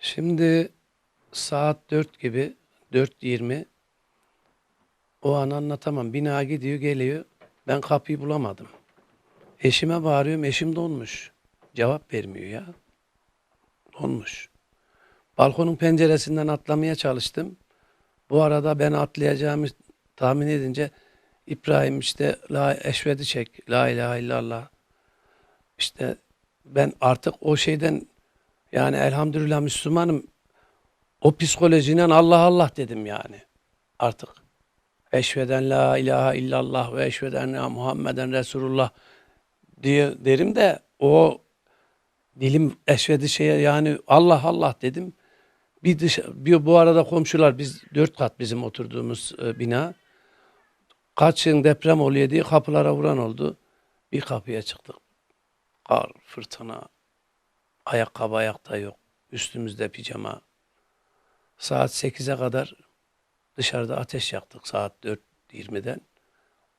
Şimdi saat 4 gibi 4.20 o an anlatamam. Bina gidiyor geliyor. Ben kapıyı bulamadım. Eşime bağırıyorum. Eşim donmuş. Cevap vermiyor ya. Donmuş. Balkonun penceresinden atlamaya çalıştım. Bu arada ben atlayacağımı tahmin edince İbrahim işte la eşvedi çek. La ilahe illallah. İşte ben artık o şeyden yani elhamdülillah Müslümanım. O psikolojiyle Allah Allah dedim yani. Artık. Eşveden la ilahe illallah ve eşveden Muhammeden Resulullah diye derim de o dilim eşvedi şeye yani Allah Allah dedim. Bir, dış, bir bu arada komşular biz dört kat bizim oturduğumuz e, bina. Kaç yıl deprem oluyor diye kapılara vuran oldu. Bir kapıya çıktık. Kar, fırtına, ayakkabı ayakta yok. Üstümüzde pijama. Saat 8'e kadar dışarıda ateş yaktık saat 4.20'den.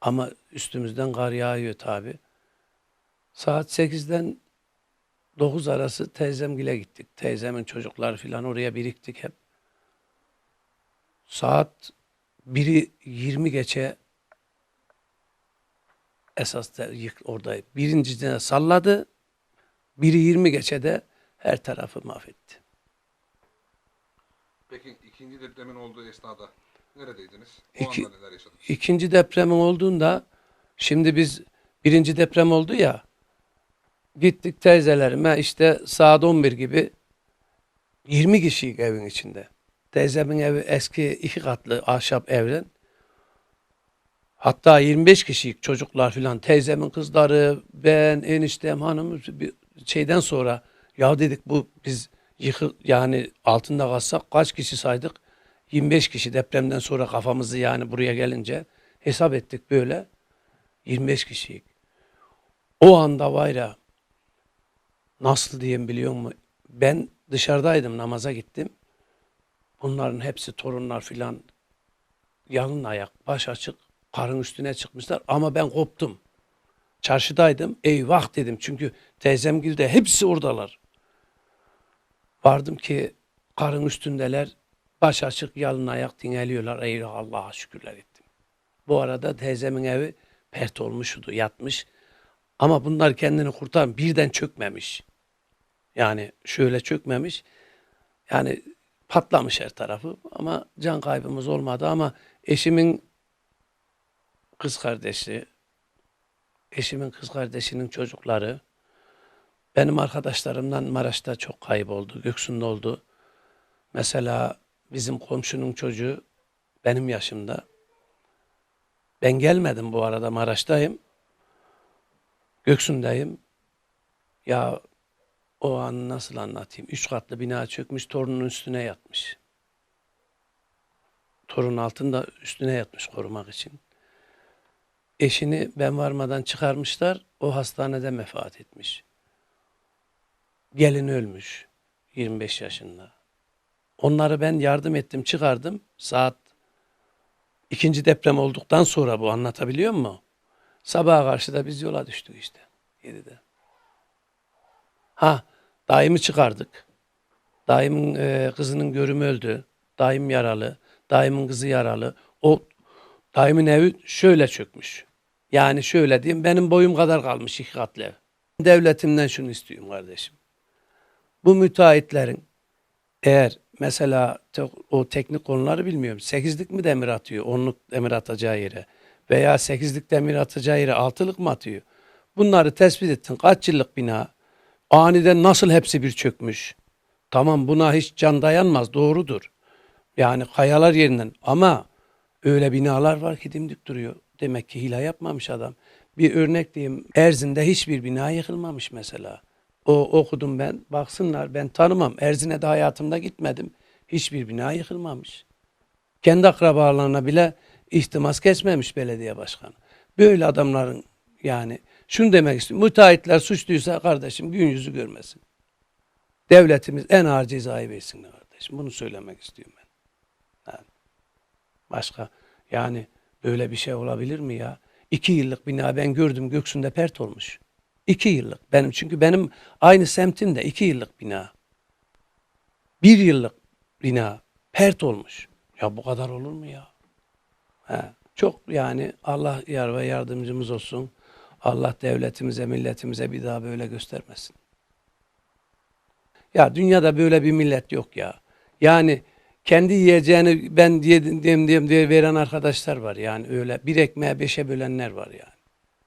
Ama üstümüzden kar yağıyor tabi. Saat 8'den 9 arası teyzemgile gittik. Teyzemin çocukları filan oraya biriktik hep. Saat 1'i 20 geçe esas da orada birincisine salladı. Biri 20 geçe de her tarafı mahvetti. Peki ikinci depremin olduğu esnada neredeydiniz? O İki- anda neler yaşadınız? İkinci depremin olduğunda şimdi biz birinci deprem oldu ya gittik teyzelerime işte saat 11 gibi 20 kişilik evin içinde. Teyzemin evi eski iki katlı ahşap evren. Hatta 25 kişilik çocuklar filan teyzemin kızları ben eniştem hanım bir şeyden sonra ya dedik bu biz yıkı yani altında kalsak kaç kişi saydık 25 kişi depremden sonra kafamızı yani buraya gelince hesap ettik böyle 25 kişilik. O anda var ya nasıl diyeyim biliyor musun? Ben dışarıdaydım namaza gittim. Bunların hepsi torunlar filan yalın ayak, baş açık, karın üstüne çıkmışlar ama ben koptum. Çarşıdaydım. Eyvah dedim çünkü teyzemgil de hepsi oradalar. Vardım ki karın üstündeler. Baş açık yalın ayak dinleniyorlar. Eyvah Allah'a şükürler ettim. Bu arada teyzemin evi pert olmuştu, yatmış. Ama bunlar kendini kurtar birden çökmemiş. Yani şöyle çökmemiş. Yani patlamış her tarafı ama can kaybımız olmadı ama eşimin kız kardeşi, eşimin kız kardeşinin çocukları, benim arkadaşlarımdan Maraş'ta çok kayboldu, Göksu'nda oldu. Mesela bizim komşunun çocuğu benim yaşımda. Ben gelmedim bu arada Maraş'tayım. Göksu'ndayım. Ya o an nasıl anlatayım? Üç katlı bina çökmüş, torunun üstüne yatmış. Torun altında üstüne yatmış korumak için. Eşini ben varmadan çıkarmışlar, o hastanede vefat etmiş. Gelin ölmüş, 25 yaşında. Onları ben yardım ettim, çıkardım. Saat ikinci deprem olduktan sonra bu anlatabiliyor muyum? Sabaha karşı da biz yola düştük işte, 7'de. Ha, daimi çıkardık. Daimin e, kızının görümü öldü. Daim yaralı. Daimin kızı yaralı. O daimin evi şöyle çökmüş. Yani şöyle diyeyim benim boyum kadar kalmış iki katlı ev. Devletimden şunu istiyorum kardeşim. Bu müteahhitlerin eğer mesela te- o teknik konuları bilmiyorum. Sekizlik mi demir atıyor? Onluk demir atacağı yere. Veya sekizlik demir atacağı yere altılık mı atıyor? Bunları tespit ettin. Kaç yıllık bina? Aniden nasıl hepsi bir çökmüş? Tamam buna hiç can dayanmaz doğrudur. Yani kayalar yerinden ama öyle binalar var ki dimdik duruyor. Demek ki hile yapmamış adam. Bir örnek diyeyim Erzin'de hiçbir bina yıkılmamış mesela. O okudum ben. Baksınlar ben tanımam. Erzin'e de hayatımda gitmedim. Hiçbir bina yıkılmamış. Kendi akrabalarına bile ihtimas kesmemiş belediye başkanı. Böyle adamların yani şunu demek istiyorum. Müteahhitler suçluysa kardeşim gün yüzü görmesin. Devletimiz en ağır cezayı versin kardeşim. Bunu söylemek istiyorum ben. Yani başka yani böyle bir şey olabilir mi ya? İki yıllık bina ben gördüm Göksu'nda pert olmuş. İki yıllık. Benim çünkü benim aynı semtimde iki yıllık bina. Bir yıllık bina pert olmuş. Ya bu kadar olur mu ya? He, çok yani Allah yar ve yardımcımız olsun. Allah devletimize, milletimize bir daha böyle göstermesin. Ya dünyada böyle bir millet yok ya. Yani kendi yiyeceğini ben diye, diye, diye veren arkadaşlar var yani öyle bir ekmeğe beşe bölenler var yani.